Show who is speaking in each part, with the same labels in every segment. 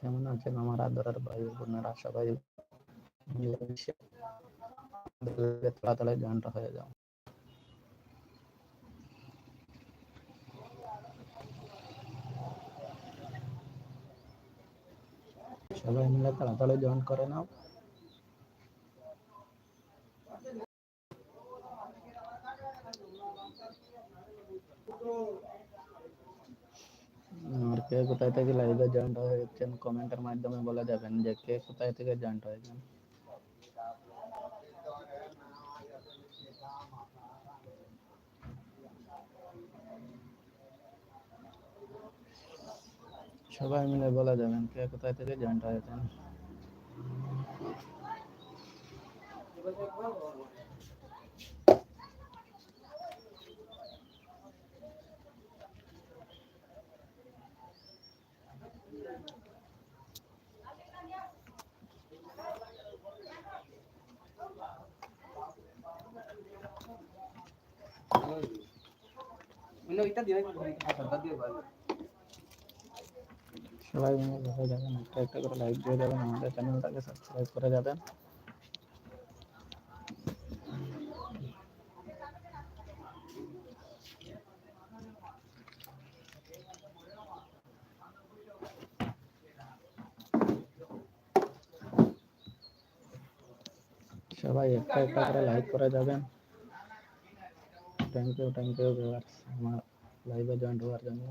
Speaker 1: কেমন আছেন? আমার আদরের ভাই, বোনেরা সবাই মিলেমিশে তাড়াতাড়ি জয়েন্ট হয়ে যাও সবাই মিলে তাড়াতাড়ি জয়েন করে নাও। আর কে কোথায় থেকে লাইভে জয়েন্ট হয়েছেন কমেন্টের মাধ্যমে বলে যাবেন যে কে কোথায় থেকে জয়েন্ট হয়েছেন সবাই মিলে বলে যাবেন কে কোথায় থেকে জয়েন্ট হয়েছেন সবাই মিলে বলে যাবেন একটা একটা করে লাইক দিয়ে যাবেন আমাদের চ্যানেলটাকে সাবস্ক্রাইব করে যাবেন সবাই একটা একটা করে লাইক করে যাবেন thank you thank you viewers আমার লাইভে জয়েন্ট হওয়ার জন্য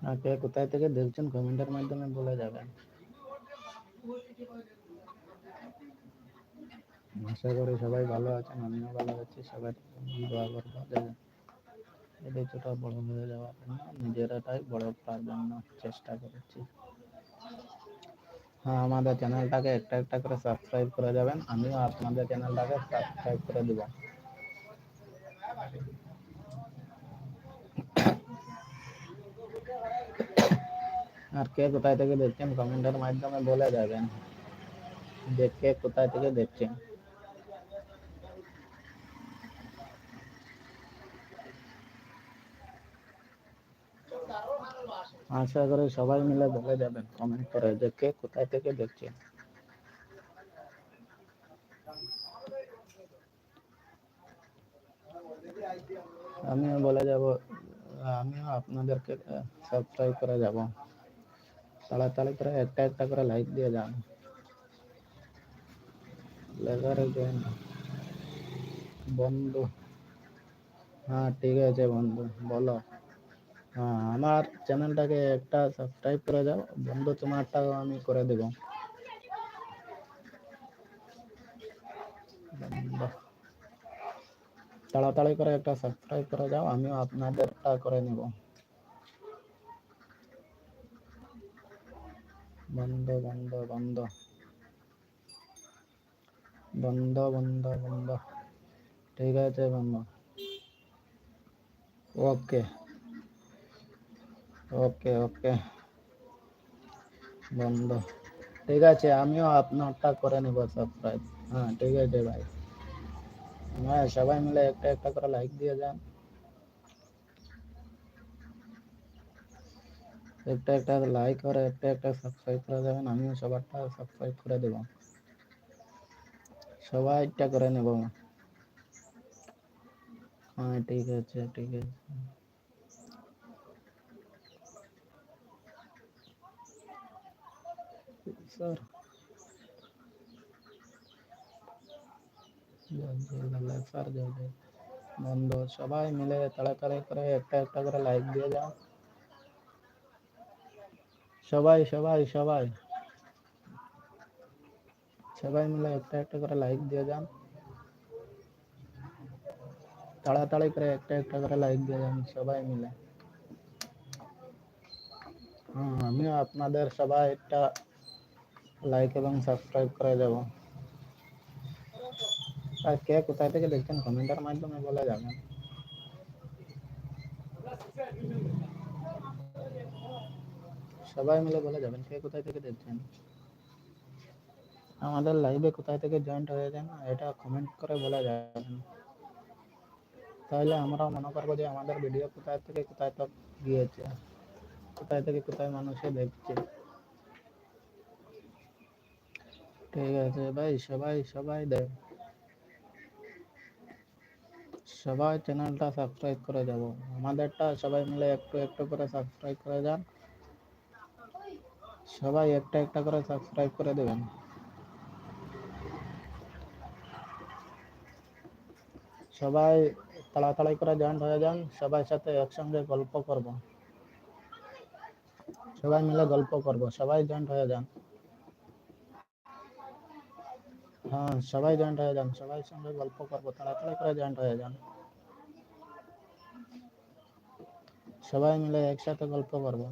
Speaker 1: আর কে কোথায় থেকে দেখছেন কমেন্টের মাধ্যমে বলে যাবেন আশা করি সবাই ভালো আছেন আমিও ভালো আছি সবাই দোয়া করবো ছোট বড় হয়ে যাওয়ার জন্য নিজেরাটাই বড় করার জন্য চেষ্টা করেছি। হ্যাঁ আমাদের চ্যানেলটাকে একটা একটা করে সাবস্ক্রাইব করে যাবেন। আমিও আপনাদের চ্যানেলটাকে সাবস্ক্রাইব করে দিব। আর কে কোথায় থেকে দেখছেন কমেন্টের মাধ্যমে বলে যাবেন যে কে কোথায় থেকে দেখছেন। আশা করি সবাই মিলে বলে যাবেন কমেন্ট করে যে কে কোথায় থেকে দেখছেন আমিও বলে যাব, আমিও আপনাদেরকে সাবস্ক্রাইব করে যাব। তাড়াতাড়ি করে একটা একটা করে লাইক দিয়ে যান। লেখা রাখবেন বন্ধু। হ্যাঁ ঠিক আছে বন্ধু, বলো। আমার চ্যানেলটাকে একটা সাবস্ক্রাইব করে দাও। বন্ধু, তোমারটাও আমি করে দেব। তাড়াতাড়ি করে একটা সাবস্ক্রাইব করে যাও আমিও আপনাদেরটা করে নেব। বন্ধ বন্ধ বন্ধ। বন্ধ বন্ধ বন্ধ। ঠিক আছে, বন্ধ। ওকে। ওকে ওকে বন্ধ ঠিক আছে আমিও আপনারটা করে নেব সাবস্ক্রাইব হ্যাঁ ঠিক আছে ভাই হ্যাঁ সবাই মিলে একটা একটা করে লাইক দিয়ে যান একটা একটা লাইক করে একটা একটা সাবস্ক্রাইব করে দেবেন আমিও সবারটা সাবস্ক্রাইব করে দেব সবাইটা করে নেব হ্যাঁ ঠিক আছে ঠিক আছে স্যার স্যার জয় বন্ধু সবাই মিলে তাড়াতাড়ি করে একটা একটা করে লাইক দিয়ে যাও সবাই সবাই সবাই সবাই মিলে একটা একটা করে লাইক দিয়ে যান তাড়াতাড়ি করে একটা একটা করে লাইক দিয়ে যান সবাই মিলে হ্যাঁ আমিও আপনাদের সবাই একটা লাইক এবং সাবস্ক্রাইব করে যাব। আর কে কোথায় থেকে দেখছেন কমেন্টের মাধ্যমে বলে যাবেন সবাই মিলে বলে যাবেন কে কোথায় থেকে দেখছেন। আমাদের লাইভে কোথায় থেকে জয়েন্ট হয়ে যান এটা কমেন্ট করে বলে যাবেন তাহলে আমরাও মনে করব যে আমাদের ভিডিও কোথায় থেকে কোথায় তক গিয়েছে, কোথায় থেকে কোথায় মানুষে দেখছে। ঠিক আছে ভাই, সবাই সবাই দেয় সবাই চ্যানেলটা সাবস্ক্রাইব করে যাব আমাদেরটা সবাই মিলে একটু একটু করে সাবস্ক্রাইব করে যান। সবাই একটা একটা করে সাবস্ক্রাইব করে দেবেন। সবাই তাড়াতাড়ি করে জয়েন্ট হয়ে যান, সবাই সাথে একসঙ্গে গল্প করব। সবাই মিলে গল্প করব, সবাই জয়েন্ট হয়ে যান। হ্যাঁ সবাই জয়েন্ট হয়ে যান সবাই সঙ্গে গল্প করবো তাড়াতাড়ি করে জয়েন্ট হয়ে যান সবাই মিলে একসাথে গল্প করব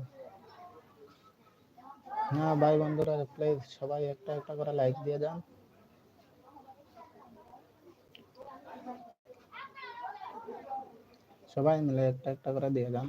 Speaker 1: হ্যাঁ ভাই বন্ধুরা প্লিজ সবাই একটা একটা করে লাইক দিয়ে যান সবাই মিলে একটা একটা করে দিয়ে যান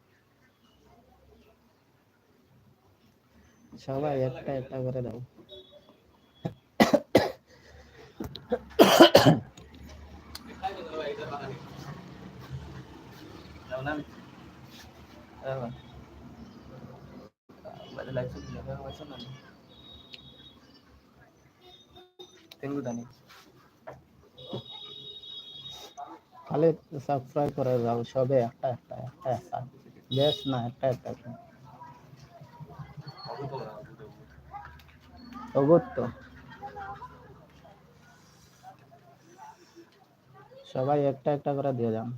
Speaker 1: সবাই একটা একটা করে দাও। খালি সাবস্ক্রাইব করে দাও, সবে একটা একটা একটা একটা, বেশ না একটা একটা। অগত্য সবাই একটা একটা করে দিয়ে যান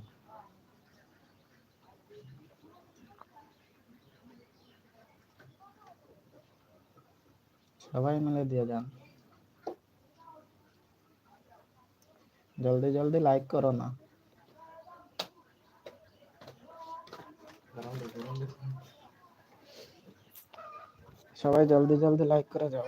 Speaker 1: সবাই মিলে দিয়ে যান জলদি জলদি লাইক করো না সবাই জলদি জলদি লাইক করে যাও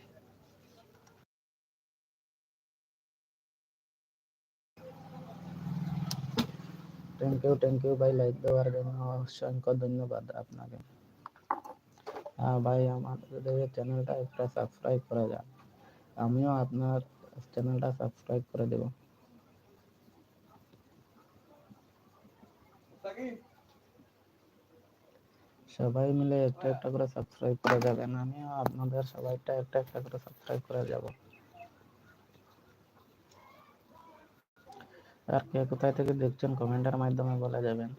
Speaker 1: থ্যাংক ইউ থ্যাংক ইউ ভাই লাইক দেওয়ার জন্য অসংখ্য ধন্যবাদ আপনাকে হ্যাঁ ভাই আমাদের চ্যানেলটা একটা সাবস্ক্রাইব করে যান আমিও আপনার চ্যানেলটা সাবস্ক্রাইব করে দেব সবাই মিলে একটা একটা করে সাবস্ক্রাইব করে যাবেন আমিও আপনাদের সবাইটা একটা একটা করে সাবস্ক্রাইব করে যাব আর কে কোথায় থেকে দেখছেন কমেন্টের মাধ্যমে বলে যাবেন।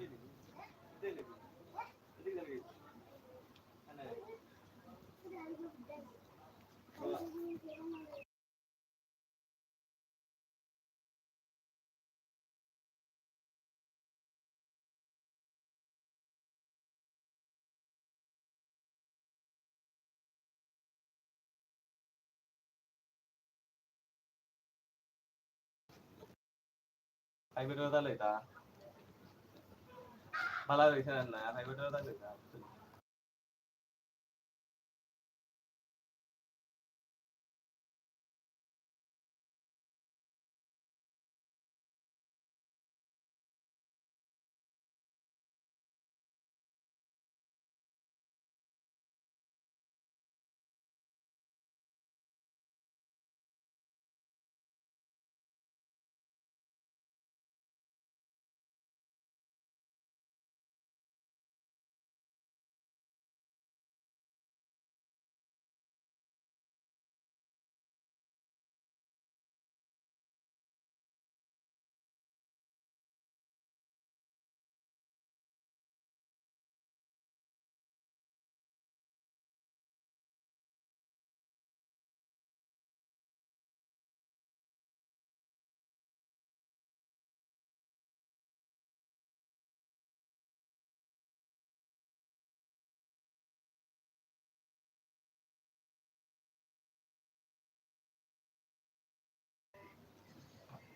Speaker 2: কথা লইতা ভালো হইছে না? ফাইভের কথা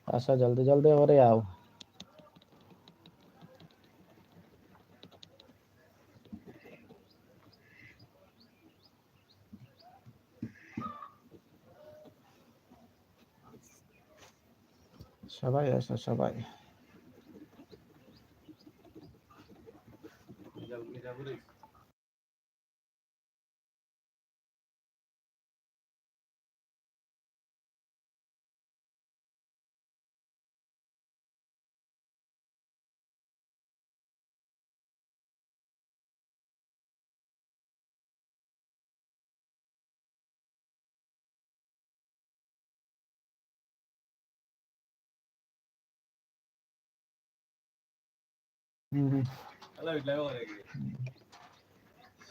Speaker 2: লইতা
Speaker 1: আসো জলদি জলদি করে আও সবাই আসো সবাই
Speaker 2: মির্জাপুরে
Speaker 1: হুম,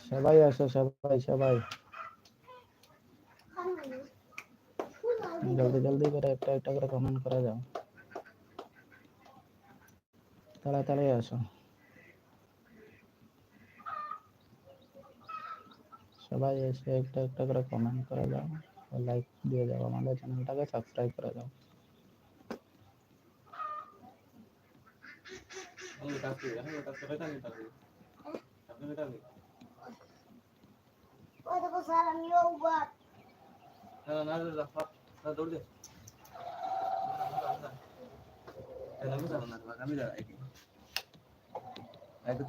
Speaker 1: সবাই আসো সবাই সবাই জলদি জলদি করে একটা একটা করে কমেন্ট করে যাও তাড়াতাড়ি আসো সবাই এসে একটা একটা করে কমেন্ট করে যাও লাইক দিয়ে যাও আমাদের চ্যানেলটাকে সাবস্ক্রাইব করে দাও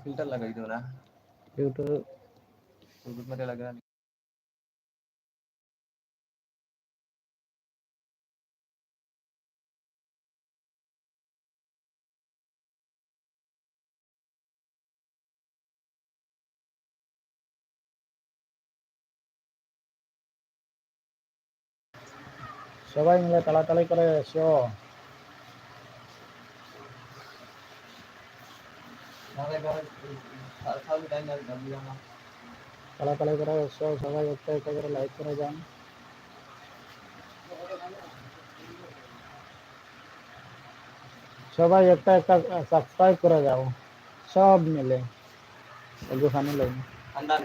Speaker 2: ফিল্টার লাগাই দিও না লাগা
Speaker 1: সবাই মিলে তাড়াতাড়ি করে এসো
Speaker 2: নালে করে খাওয়া টাইম লাগে আমি জানা
Speaker 1: তাড়াতাড়ি করে এসো সবাই একটা একটা করে লাইক করে যান সবাই একটা একটা সাবস্ক্রাইব করে যাও সব মিলে একটুখানি লোক
Speaker 2: ঠান্ডা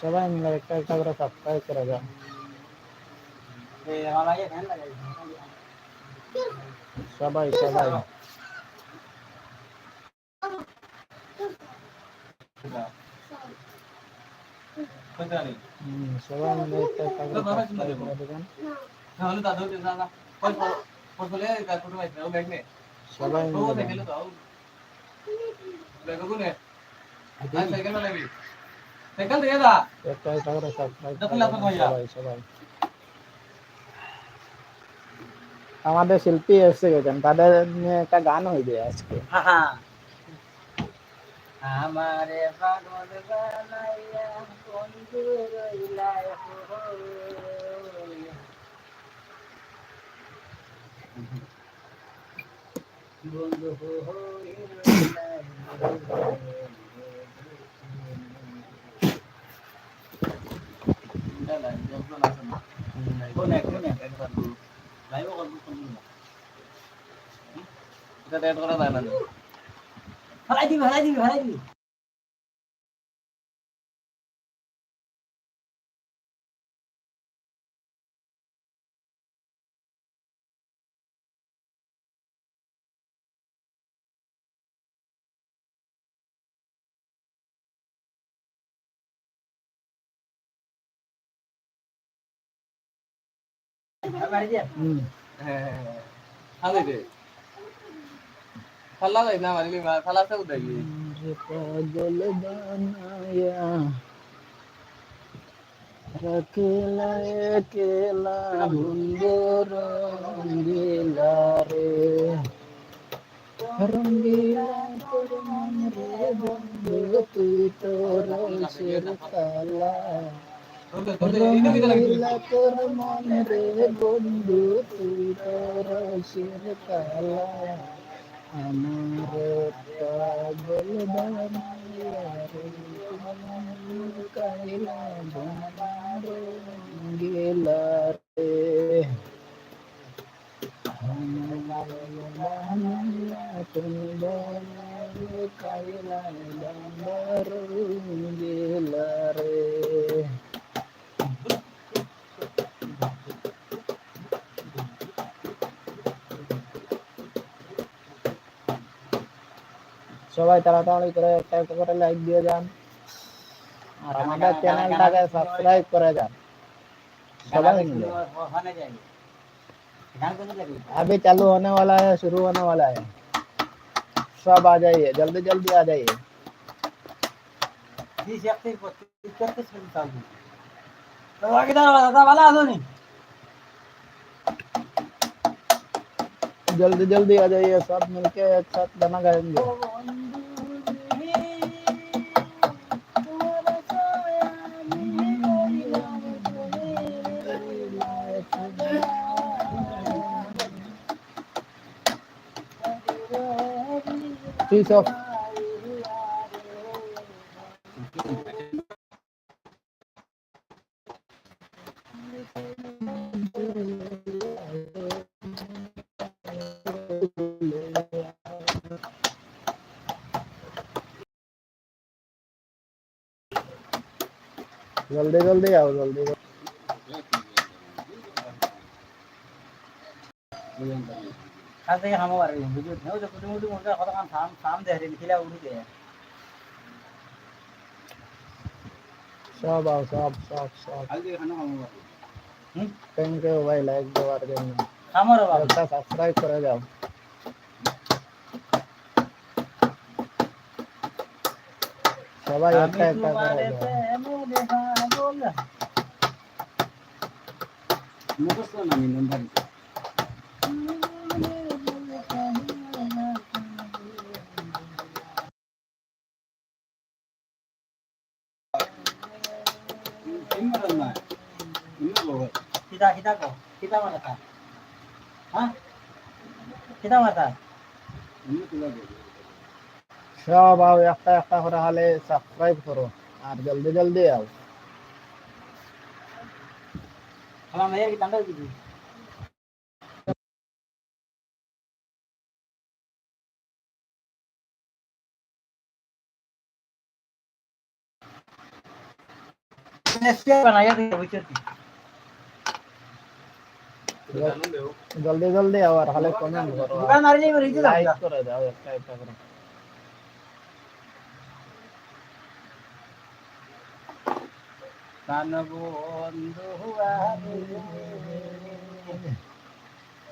Speaker 1: সবাই মিলে একটা একটা করে সাবস্ক্রাইব করে যাও সবাই সবাই সবাই মিলে একটা একটা করে সাবস্ক্রাইব করে দেবেন
Speaker 2: তাহলে দাদু না কই পড়লে নে
Speaker 1: সবাই
Speaker 2: সাইকেল দিয়ে দা
Speaker 1: একটা একটা করে
Speaker 2: দেখুন
Speaker 1: করে
Speaker 2: ভাইয়া।
Speaker 1: সবাই সবাই আমাদের শিল্পী এসে গেছেন তাদের নিয়ে একটা গান হইবে আজকে
Speaker 2: আমারে পাগল বানাইয়া বন্ধু রইলা বন্ধু na, yung doon nasa na. Ikaw na,
Speaker 3: ikaw na, kaya Kita tayo ko na tayo
Speaker 1: na.
Speaker 2: Haladi mo, haladi. ফাল্লা যাই না মারিলি ফাল্লা আছে উদাই
Speaker 1: পাগল বানায়া রাখলা একলা হুন্দর রঙ্গিলা রে রঙ্গিলা তোর মন বন্ধু তুই তোর সের Kaila dan baru gila re, সবাই তাড়াতাড়ি করে একটা একটা করে লাইক দিয়ে যান আর আমাদের চ্যানেলটাকে সাবস্ক্রাইব করে যান সবাই मिले
Speaker 3: होने जाएगी ध्यान करने लगी
Speaker 1: अभी चालू होने वाला है शुरू होने वाला है सब आ जाइए जल्दी जल्दी आ जाइए
Speaker 3: तीस एकतीस बत्तीस तेतीस मिनट चालू तो आगे दादा वाला आ दो नहीं
Speaker 1: जल्दी जल्दी आ जाइए सब मिलके एक साथ गाना गाएंगे Peace off. जल्दी जल्दी आओ जल्दी
Speaker 3: কাজ থেকে খামো পারি কাম ফার্ম ফার্ম দেখে নিখিলা উঠি দেয় সব
Speaker 1: আও সব সব সব। আজ
Speaker 3: খানো
Speaker 1: থ্যাংক ইউ ভাই লাইক দেওয়ার জন্য।
Speaker 3: খামো
Speaker 1: বাবা। সাবস্ক্রাইব করে যাও। সবাই একটা একটা করে যাও
Speaker 3: মুখস্থ নামি number kok kita mana tak Hah? kita mana tak
Speaker 1: সব আও একটা একটা করে হলে সাবস্ক্রাইব করো আর জলদি জলদি আও
Speaker 3: kalau mayar kita ambil gitu Next year बनाया था विचार थी
Speaker 1: জলদি জলদি আবার হালে কমেন্ট করো
Speaker 3: দোকান আর যাই রিজি দাও
Speaker 1: লাইক করে দাও একটা একটা করে।
Speaker 3: কান বন্ধু আরে।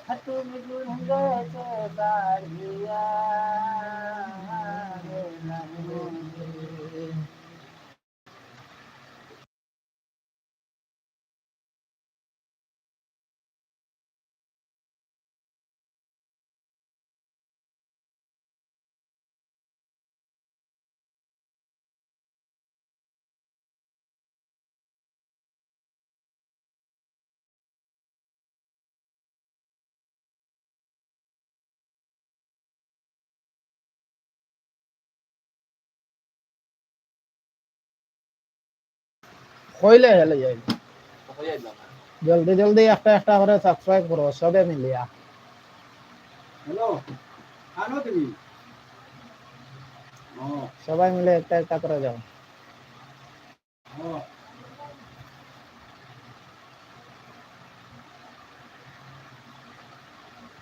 Speaker 3: হাতুম
Speaker 1: কইলে হেলে যাই জলদি জলদি একটা একটা করে সাবস্ক্রাইব করো সবে মিলিয়া
Speaker 3: হ্যালো আনো তুমি ও
Speaker 1: সবাই মিলে একটা একটা করে যাও
Speaker 3: ও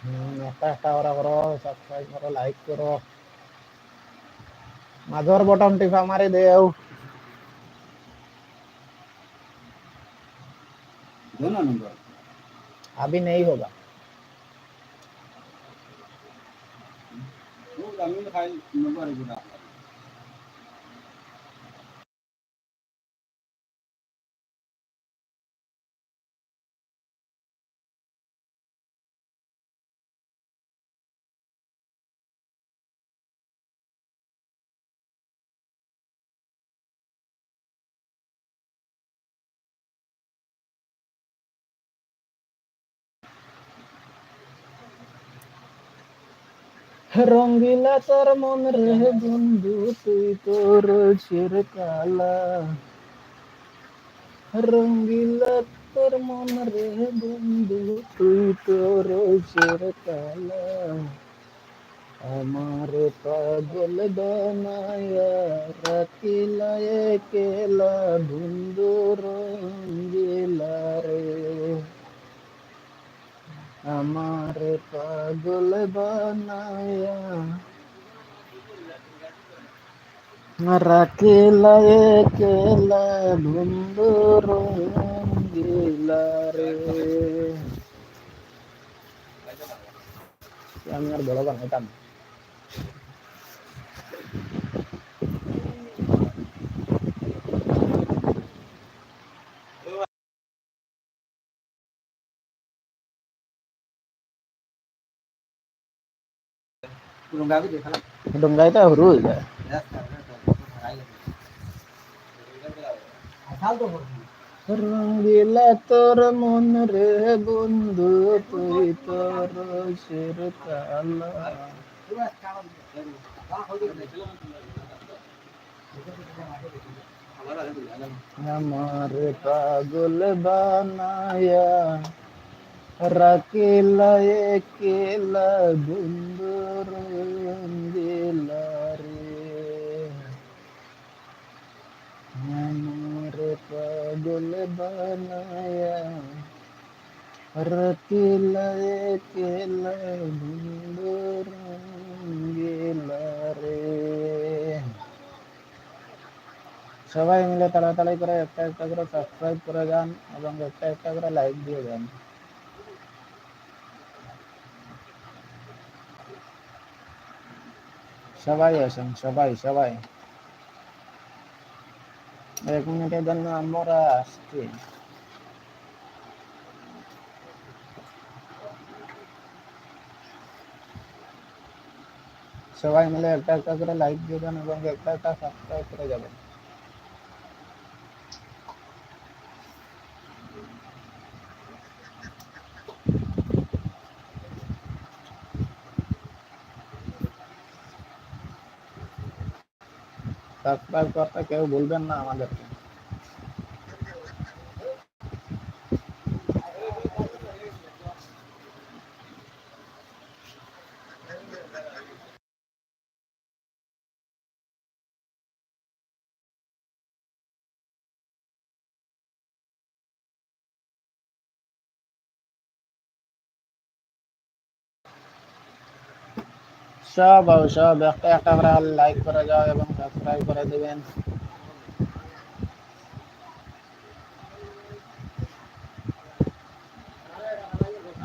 Speaker 1: হুম, একটা একটা করে করো সাবস্ক্রাইব করো লাইক করো মাঝর বটন টিপা মারি দেও
Speaker 3: दोनों नंबर
Speaker 1: अभी नहीं होगा
Speaker 3: वो ग्रामीण फाइल नंबर
Speaker 1: রঙ্গিলা তার মন রে বন্ধু, তুই তোর চিরকালা রঙ্গিলা তোর মন রে বন্ধু, তুই তোর চিরকালা আমার পাগল বানায়া রাখিলা একেলা বন্ধু রঙ্গিলা রে। আমার পাগল বানায়া রাখিলা কেলা বন্ধু রঙ্গিলা রে আমি আর বড় বানাইতাম না।
Speaker 3: डोंगा भी देखा
Speaker 1: ডুঙ্গাই তো হুরু হয়ে যায়
Speaker 3: साल तो
Speaker 1: রঙ্গিলা তোর মন রে বন্ধু তুই তোর শির কালা আমার পাগল বানায়া রাখিলা একেলা বন্ধু রঙ্গিলা রে আমার পাগল বানায়া রাখিলা একেলা বন্ধু রঙ্গিলা রে সবাই মিলে তাড়াতাড়ি করে একটা একটা করে সাবস্ক্রাইব করে যান এবং একটা একটা করে লাইক দিয়ে যান সবাই আসেন, সবাই সবাই। এক মিনিটের জন্য আমরা আসছি। সবাই মিলে একটা একটা করে লাইক দিয়ে দেন এবং একটা একটা সাবস্ক্রাইব করে যাবেন। সাবস্ক্রাইব করতে কেউ বলবেন না আমাদেরকে। সব সব একটা একটা করে লাইক করে যাও এবং সাবস্ক্রাইব করে দেবেন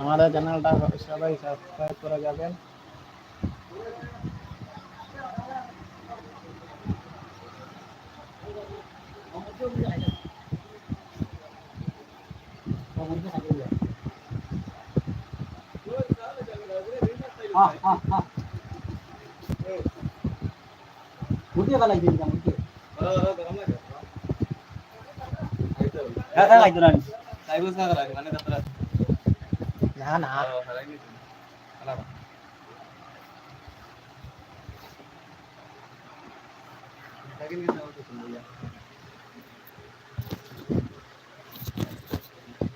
Speaker 1: আমাদের চ্যানেলটা সবাই সাবস্ক্রাইব করে যাবেন
Speaker 3: Ah, ah, ah. ಉದ್ಯೋಗ ಆಯ್ತು ನಾನು ಸೈಬರ್ಸ್ ನಗರ ಮನೆ ಹತ್ರ ನಾನಾ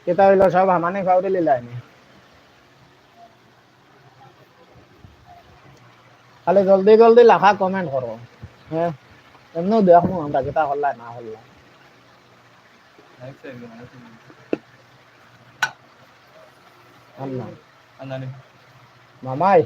Speaker 1: কেতা হইল সব আমানে খাওয়াতে লাইনি খালি জলদি জলদি লেখা কমেন্ট করো হ্যাঁ এমনিও দেখব আমরা যেটা হল্লা না হল্লা মামাই।